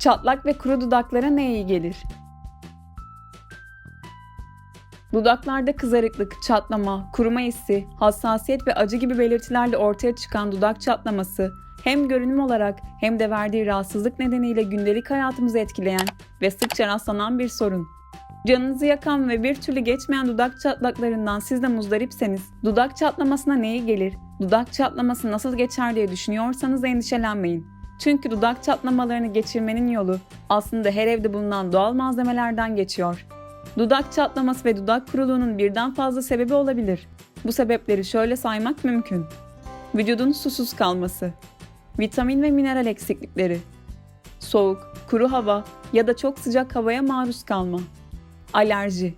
Çatlak ve kuru dudaklara ne iyi gelir? Dudaklarda kızarıklık, çatlama, kuruma hissi, hassasiyet ve acı gibi belirtilerle ortaya çıkan dudak çatlaması hem görünüm olarak hem de verdiği rahatsızlık nedeniyle gündelik hayatımızı etkileyen ve sıkça rastlanan bir sorun. Canınızı yakan ve bir türlü geçmeyen dudak çatlaklarından siz de muzdaripseniz, dudak çatlamasına neyi gelir, dudak çatlaması nasıl geçer diye düşünüyorsanız endişelenmeyin. Çünkü dudak çatlamalarını geçirmenin yolu aslında her evde bulunan doğal malzemelerden geçiyor. Dudak çatlaması ve dudak kuruluğunun birden fazla sebebi olabilir. Bu sebepleri şöyle saymak mümkün. Vücudun susuz kalması, vitamin ve mineral eksiklikleri, soğuk, kuru hava ya da çok sıcak havaya maruz kalma, alerji,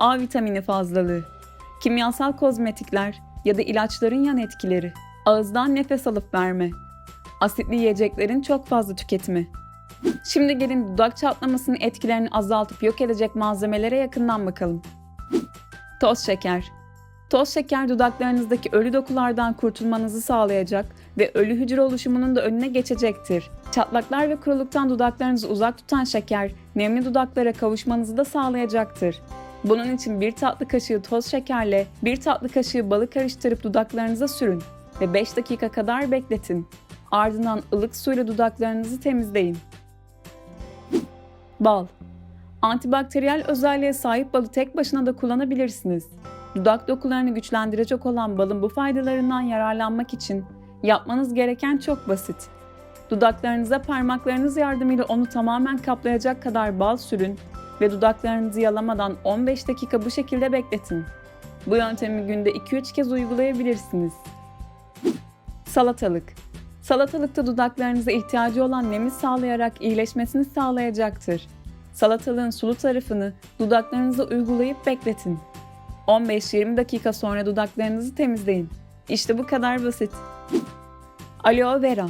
A vitamini fazlalığı, kimyasal kozmetikler ya da ilaçların yan etkileri, ağızdan nefes alıp verme, asitli yiyeceklerin çok fazla tüketimi. Şimdi gelin dudak çatlamasının etkilerini azaltıp yok edecek malzemelere yakından bakalım. Toz şeker. Toz şeker dudaklarınızdaki ölü dokulardan kurtulmanızı sağlayacak ve ölü hücre oluşumunun da önüne geçecektir. Çatlaklar ve kuruluktan dudaklarınızı uzak tutan şeker, nemli dudaklara kavuşmanızı da sağlayacaktır. Bunun için bir tatlı kaşığı toz şekerle bir tatlı kaşığı balı karıştırıp dudaklarınıza sürün ve 5 dakika kadar bekletin. Ardından ılık suyla dudaklarınızı temizleyin. Bal. Antibakteriyel özelliğe sahip balı tek başına da kullanabilirsiniz. Dudak dokularını güçlendirecek olan balın bu faydalarından yararlanmak için yapmanız gereken çok basit. Dudaklarınıza parmaklarınız yardımıyla onu tamamen kaplayacak kadar bal sürün ve dudaklarınızı yalamadan 15 dakika bu şekilde bekletin. Bu yöntemi günde 2-3 kez uygulayabilirsiniz. Salatalık. Salatalıkta dudaklarınıza ihtiyacı olan nemi sağlayarak iyileşmesini sağlayacaktır. Salatalığın sulu tarafını dudaklarınıza uygulayıp bekletin. 15-20 dakika sonra dudaklarınızı temizleyin. İşte bu kadar basit. Aloe vera.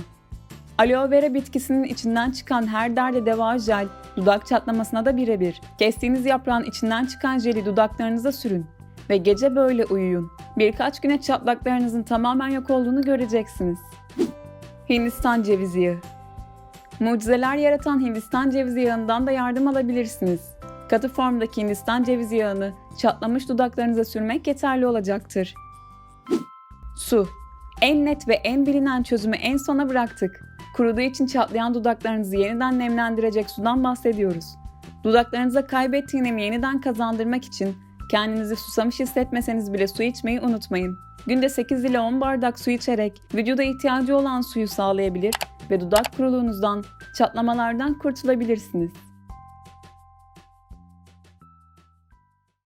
Aloe vera bitkisinin içinden çıkan her derde deva jel, dudak çatlamasına da birebir. Kestiğiniz yaprağın içinden çıkan jeli dudaklarınıza sürün ve gece böyle uyuyun. Birkaç güne çatlaklarınızın tamamen yok olduğunu göreceksiniz. Hindistan cevizi yağı. Mucizeler yaratan Hindistan cevizi yağından da yardım alabilirsiniz. Katı formdaki Hindistan cevizi yağını çatlamış dudaklarınıza sürmek yeterli olacaktır. Su. En net ve en bilinen çözümü en sona bıraktık. Kuruduğu için çatlayan dudaklarınızı yeniden nemlendirecek sudan bahsediyoruz. Dudaklarınıza kaybettiği yeniden kazandırmak için kendinizi susamış hissetmeseniz bile su içmeyi unutmayın. Günde 8 ile 10 bardak su içerek vücuda ihtiyacı olan suyu sağlayabilir ve dudak kuruluğunuzdan, çatlamalardan kurtulabilirsiniz.